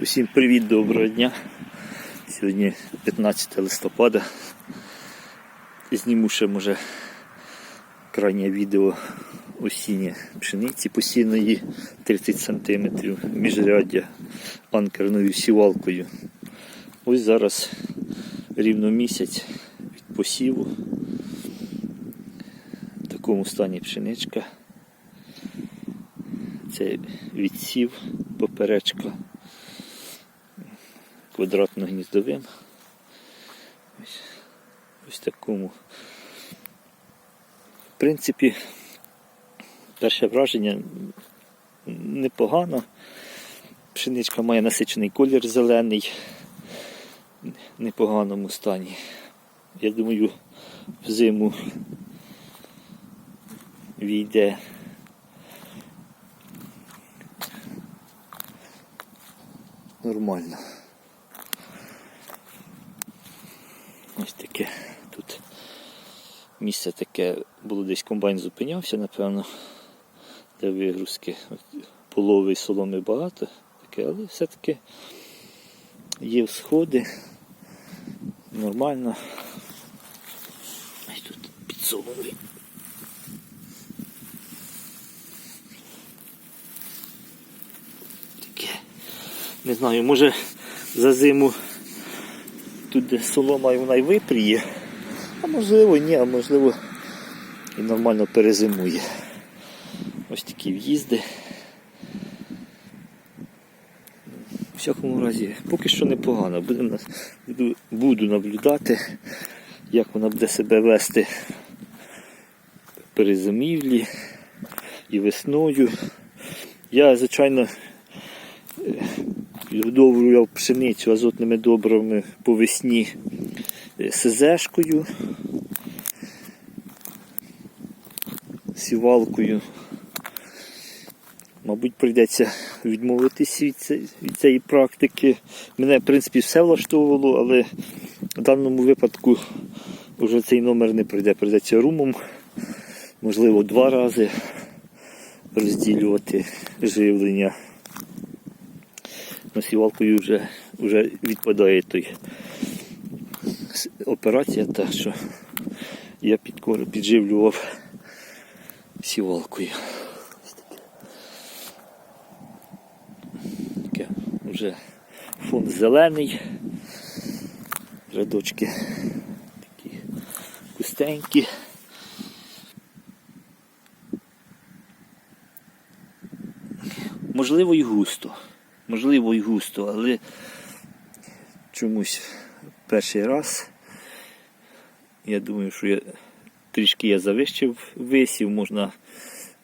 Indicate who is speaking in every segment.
Speaker 1: Усім привіт, доброго дня. Сьогодні 15 листопада. Зніму ще може крайнє відео осіннє пшениці посійної 30 см міжряддя анкерною сівалкою. Ось зараз рівно місяць від посіву. В такому стані пшеничка. Це відсів поперечка квадратно-гніздовим. Ось, ось такому. В принципі, перше враження непогано. Пшеничка має насичений колір зелений, в непоганому стані. Я думаю, в зиму війде нормально. Ось таке тут місце таке було десь комбайн зупинявся, напевно, для вигрузки. Полови і соломи багато, таке, але все-таки є сходи. Нормально. Ось тут підсоловий. Таке. Не знаю, може за зиму тут де солома і вона й випріє, а можливо ні, а можливо і нормально перезимує. Ось такі в'їзди. В всякому разі, поки що непогано. Буду, буду наблюдати, як вона буде себе вести при зимівлі і весною. Я, звичайно, Підгодовував пшеницю азотними добривами по весні е, СЗшкою, сівалкою. Мабуть, прийдеться відмовитися від цієї практики. Мене, в принципі, все влаштовувало, але в даному випадку вже цей номер не прийде. Прийдеться румом, можливо, два рази розділювати живлення на сівалкою вже, вже відпадає той операція, та що я підкор- підживлював сівалкою. Таке. Вже фон зелений, рядочки такі густенькі. Можливо, і густо. Можливо, і густо, але чомусь перший раз. Я думаю, що я трішки я завищив висів, можна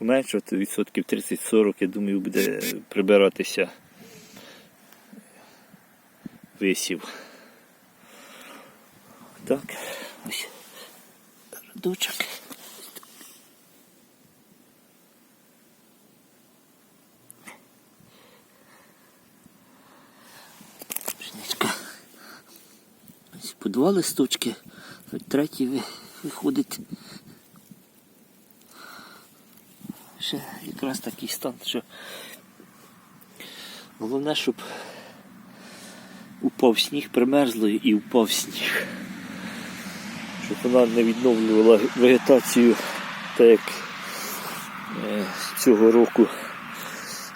Speaker 1: зменшувати відсотків 30-40, я думаю, буде прибиратися висів. Так, ось родочок. По два листочки, третій ви- виходить. Ще якраз такий стан, що головне, щоб упав сніг, примерзло і упав сніг. Щоб вона не відновлювала вегетацію так як е, цього року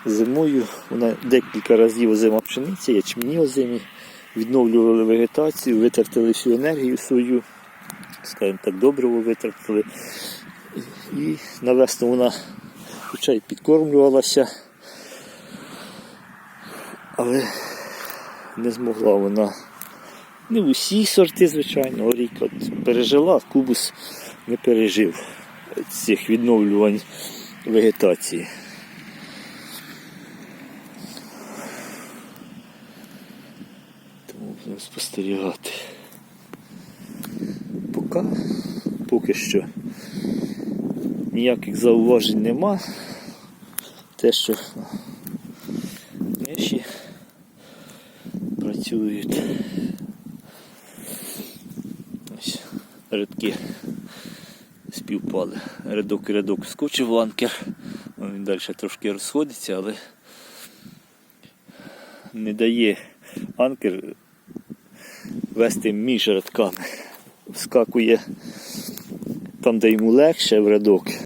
Speaker 1: зимою. Вона декілька разів озима пшениця, ячмені озимі, відновлювали вегетацію, витратили всю енергію свою, скажімо так, добриво витратили. І на весну вона хоча й підкормлювалася, але не змогла вона. Не усі сорти, звичайно, орік от пережила, кубус не пережив цих відновлювань вегетації. Будемо спостерігати. Поки, поки що ніяких зауважень нема. Те, що миші працюють. Ось рядки співпали. Рядок і рядок скочив ланкер. Він далі трошки розходиться, але не дає анкер вести між рядками. Вскакує там, де йому легше в рядок,